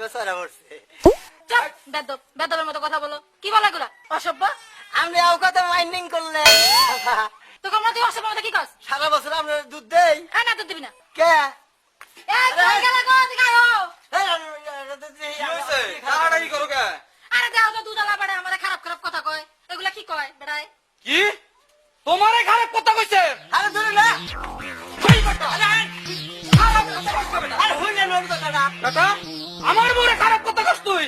মুত আতাই তো তাতে তে আতে বেসরা পড়ছে বেদব বেদবের মতো কথা বলো। কি বলে এগুলা? অসভ্য? আপনি আও কত মাইন্ডিং করলেন। তোকে আমরা তুই অসভ্য মতো কি কস? সারা বছর আমরা দুধ দেই। হ্যাঁ না দিবি না। কে? আরে দেও তো খারাপ খারাপ কথা কয়। এগুলা কি কয় বেড়াই কি? তোমারে খারাপ কথা কইছে? আরে ধরে না। আমার বউরে খারাপ কথা কস তুই।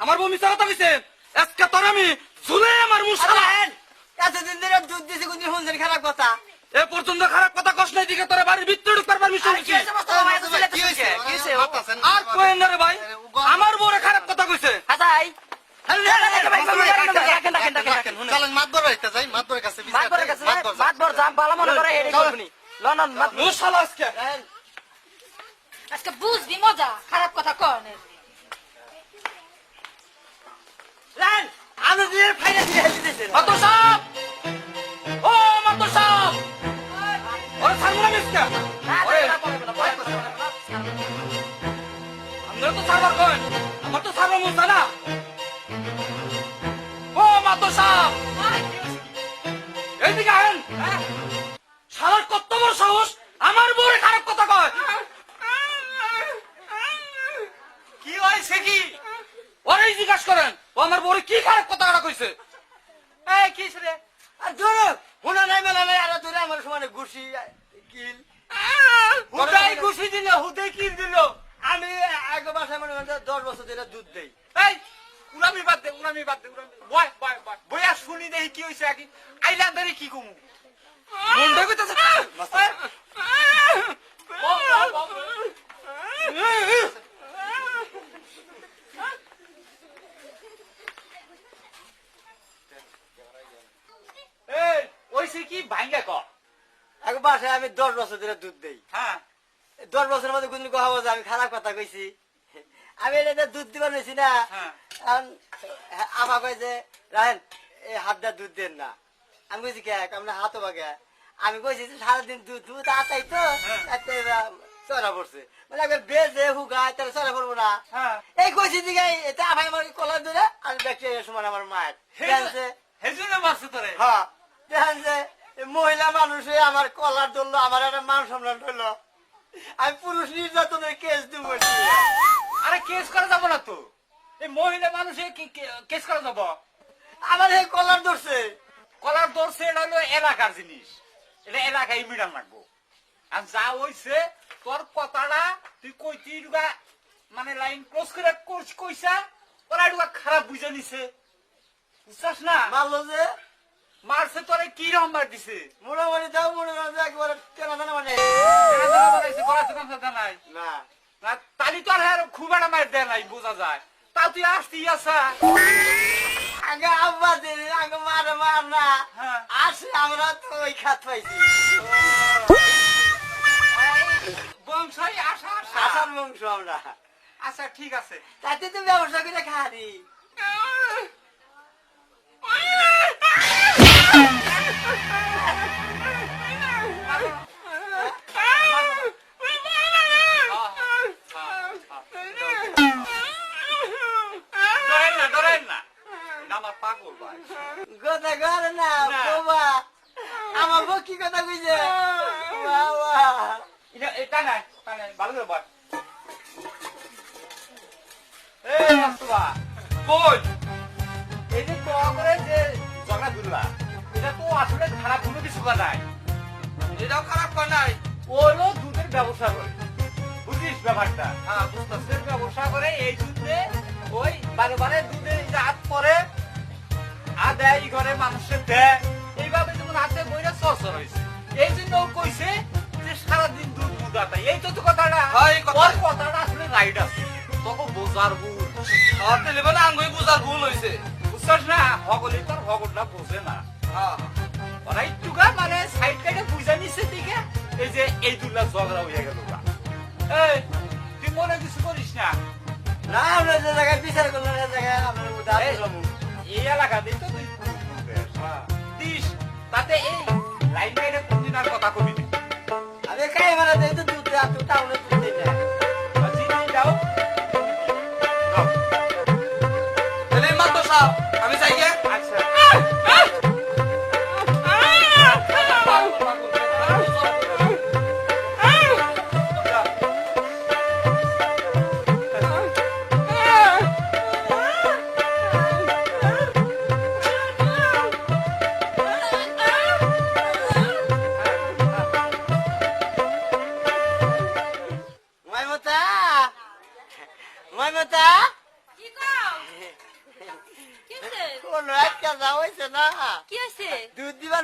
আমার বউ মিছা কথা কইছে আজকে তোর আমি শুনে আমার মুসালা এতদিন ধরে দুধ দিছি কোনদিন শুনছেন খারাপ কথা? এ পর্যন্ত খারাপ কথা কস নাই দিকে তোর বাড়ির ভিতরে ঢুকবার পারমিশন দিছি। আর কোয়েন রে ভাই আমার বউরে খারাপ কথা কইছে। হাসাই চলেন মাতবরের কাছে যাই মাতবরের কাছে মাতবরের কাছে যাই, মাতবর মাতবর জাম মনে করে হেডে করবনি মাতবর আজকে। বুঝবি মজা। খারাপ কথা কয় না। লান আমি দিয়ে ফাইনা দিয়ে হেলি দিছে মাতো ও মাতো সাহেব ওরে। ছাড়বো মিসকা ওরে আমরা তো সার্ভার কই আমার তো সার্ভার মুসা না। ও মাতো সাহেব এইদিকে আহেন। শালার কত বড় সাহস! আমার বউরে খারাপ কথা কয় কি হইছে কি ওরে জিজ্ঞাসা করেন ও আমার বউরে কি খারাপ কথা কইছে এই কি রে আর ধরো হুনা নাই মেলা নাই আর ধরে আমার সমানে ঘুষি কিল হুদাই ঘুষি দিল হুদাই কিল দিল আমি এক বাসায় মনে দশ বছর ধরে দুধ দেই এই উলামি বাদ দে উলামি বাদ দে উলামি বয় বয় বয় বইয়া শুনি দেখি কি হইছে আগে আইলা ধরে কি কমু মনটা কইতাছে এই ওইছে কি ভাঙ্গা ক। এক বাসায় আমি দশ বছর ধরে দুধ দেই। হ্যাঁ। দশ বছরের মধ্যে কোনদিন কথা বলছে আমি খারাপ কথা কইছি। আমি এটা দুধ দিবার নিছি না। হ্যাঁ। আমা কয় যে রাহেন এই হাত দা দুধ দেন না। আমি কইছি কে? আমরা হাতও বাগে। আমি কইছি যে সারাদিন দুধ দুধ আতাই তো। এতে চড়া পড়ছে। মানে একবার বেজে হুগায় তাহলে চড়া পড়ব না। হ্যাঁ। এই কইছি দিকে এটা আমার কলার ধরে আমি এই সময় আমার মায়ের। হ্যাঁ। দেখেন যে মহিলা মানুষে আমার কলার ধরলো আমার একটা মান সম্মান ধরলো আমি পুরুষ নির্যাতনের কেস দিব আরে কেস করা যাব না তো। এই মহিলা মানুষে কেস করা যাব? আমার এই কলার ধরছে। কলার দর্শে এটা হলো এলাকার জিনিস। এটা এলাকায় মিডাল লাগবো। আর যা হইছে তোর কথাটা তুই কইতি মানে লাইন ক্রস করে কইছা ওরা খারাপ বুঝে নিছে। বুঝছাস না? মারলো যে মারছে তোরে কি রকম মার দিছে? তাও মনে করেন যে একেবারে কেনা জানা মানে। কেন জানা বানাইছে, করাছে কোন কথা নাই। না। না তালি তো আর হ্যাঁ খুব একটা মার দেয় নাই বোঝা যায়। তা তুই আসতি আসা আগে আব্বা দিন আগে মারে মার না। হ্যাঁ। আসে আমরা তো ওই খাত পাইছি। বংশই আসা আসা আসার বংশ আমরা। আচ্ছা ঠিক আছে। তাতে তো ব্যবসা করে খারি ডরেন না ডরেন না এটা আমার পাগল ভাই কথা করে না না। বাবা। আমার বউ কি কথা কইছে? বাবা। এটা এটা তা নাই, ভালো করে বল। এই আস্তুবা কই? এই যে তোয়া করে যে ঝগড়া দুলা এটা তো আসলে খারাপ কোনো কিছু করা নাই। এটাও খারাপ কর নাই ও হলো দুধের ব্যবসা করে। বুঝিস ব্যাপারটা? হ্যাঁ দুধের ব্যবসা করে এই দুধে ওই বারে বারে দুধে হাত পরে আর দেয় এই ঘরে মানুষের দেয়। এইভাবে যেমন হাতে বইরা সরসর হয়েছে এই জন্য কইছে যে সারাদিন দুধ দুধ আতাই এই তো তো কথাটা। হ্যাঁ। ওর কথাটা আসলে রাইট আছে। তখন বোঝার ভুল। আপনি লেবেন আঙ্গুই বুঝার ভুল হইছে। বুঝছস না? হগলি তোর হগলটা বোঝে না। হ্যাঁ। ওরা একটুকা মানে সাইড কাটে বুঝা নিচ্ছে দিকে। এই যে এই দুলা ঝগড়া হয়ে গেল এই তাতে এই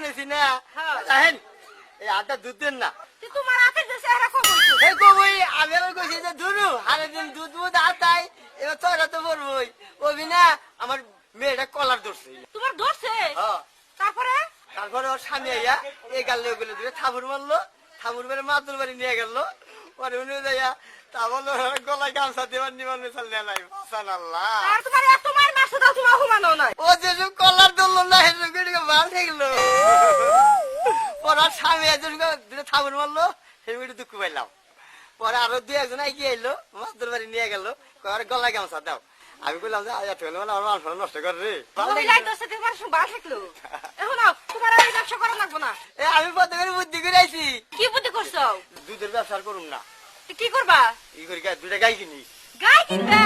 নিছি না। হ্যাঁ। এই আটা দুধ দেন না। তোমার হাতে যে চেহারা কম হইছে এই কবই আমি আবার কইছি যে ধরু হারে দিন দুধ দুধ আতাই এবার তোরা তো বলবই ওবি না আমার মেয়েটা কলার ধরছে। তোমার ধরছে? হ্যাঁ। তারপরে? তারপরে ওর স্বামী আইয়া এই গাল ওগুলো দিয়ে থাবুর মারলো। থাবুর মেরে মাতুর বাড়ি নিয়ে গেল। পরে উনি যাইয়া তা বলল গলায় গামছা দেবার নিবার মিশাল নেয় নাই আল্লাহ। তোমার এত মার মারছে দাও তোমার হুমানো নাই? ও যেসব কলার ধরলো না সেসব কেটে ভালো থাকল স্বামী একজন দুটো থাবুর মারলো একটু দুঃখ পাইলাম। পরে আরও দুই একজন এগিয়ে এলো মাতুর বাড়ি নিয়ে গেল কয় গলায় গামছা দাও। আমি বললাম যে আয়া থেকে আমার মানুষ নষ্ট করে রে। আমি পথে করে বুদ্ধি করে আইছি। কি বুদ্ধি করছ? দুধের ব্যবসা করুম না। কি করবা? ই করি গায়ে দুইটা গাই কিনি গাই কিনবে?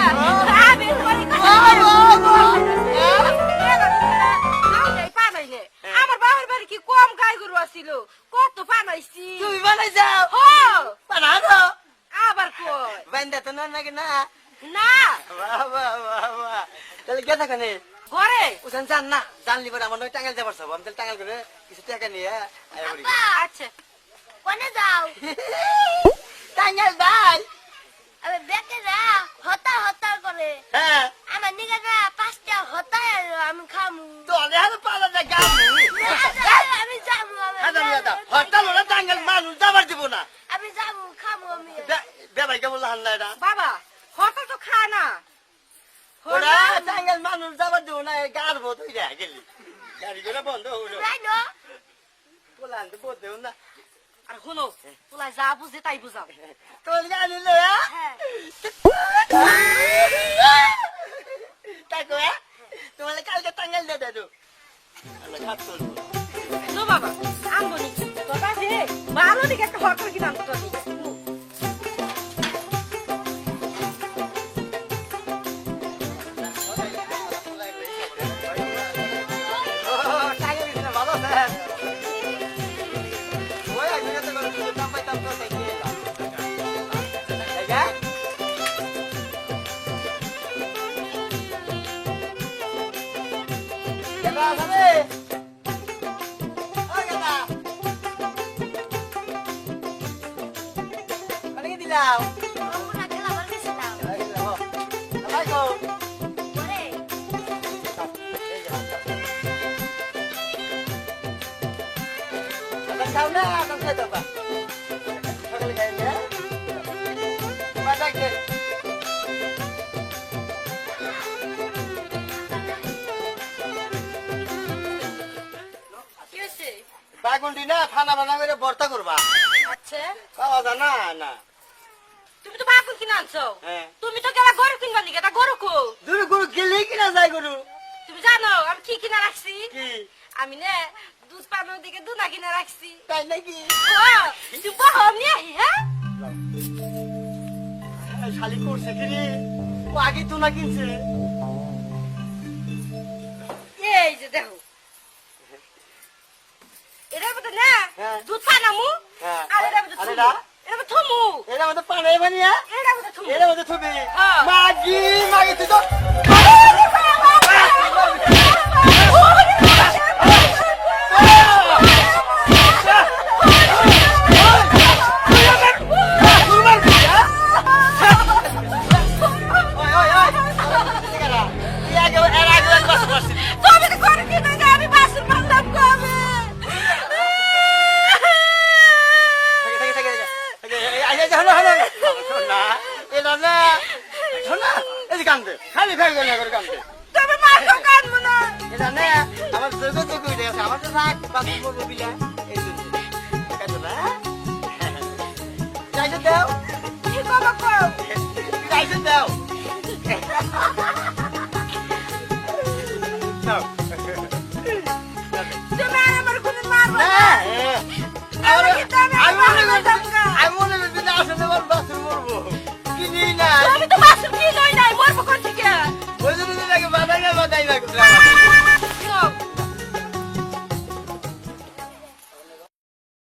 আছিল কত পানাইছি তুমি বানাই যাও। হ। বানানো আবার কই? বাইন্দা তো না নাকি না? না। বাহ বাহ বাহ বাহ। তাহলে কে থাকেন ঘরে? ওখানে যান না। জানলি পরে আমার নয় টাঙ্গাল যাবার সব। আমি তাহলে টাঙ্গাল করে কিছু টাকা নিয়ে আচ্ছা। কোনে যাও? টাঙ্গাল ভাই। আবে বেকেরা হতা হতা করে। হ্যাঁ। আমার নিগারা পাঁচটা হতা আমি খামু। তোলে হাতে পালা যা গামু আমি যাব আমি হাজার দাদা যাব। হরতাল হলে টাঙ্গাল মানুষ যাবার দিব না আমি যাব খামু আমি বেবাই হাল্লা এটা বাবা হরতাল তো খায় না। ওরা টাঙ্গাল মানুষ যাবার দিব না হয়ে যায় গেলি। গাড়ি করে বন্ধ হলো। রাইনো বলে আনতে বোধ দেও না। আর শুনো তোলা যা বুঝে তাই বুঝাও। তোর গাড়ি লো হ্যাঁ। কাকু হ্যাঁ? তোমার কালকে টাঙ্গাল দিয়ে দেবো নো বাবা আনব নি তোর ভালো দিকে একটা হরতাল কিনে গেছিলাম আলাইকুম পরে Akan tahu na, দিনা খানা বানা করে ভর্তা করবা। আচ্ছা। না না। তুমি তো বাকুল কিনে আনছো। হ্যাঁ। তুমি তো গেলা গরু কিনবা নিকে তা গরু কো? দুরু গরু গেলে কিনা যায় গরু। তুমি জানো আমি কি কিনা রাখছি? কি? আমি নে দুধ পানোর দিকে দুনা কিনা রাখছি। তাই নাকি? তুই বহম নিয়ে আহি হ্যাঁ? শালি করছে কি রে? ও আগে তো না কিনছে। দুধ পানামু হ্যাঁ। আর এটার মধ্যে আর থুমু এটা? মধ্যে পানাই বানিয়া এটার মধ্যে থুমু এর মধ্যে থুবি হ্যাঁ। মাগি মাগি তুই তো শোনা এই যে কান্দে খালি খালি না করে কান্দে তুমি মাথা কাটবো না। এটা না আমার যোগ যোগ হয়ে গেছে আমার তো থাক বাস করব বিলা। এই জন্য কাজে না? যাইতে দাও? কি করব কও? যাইতে দাও? দাও।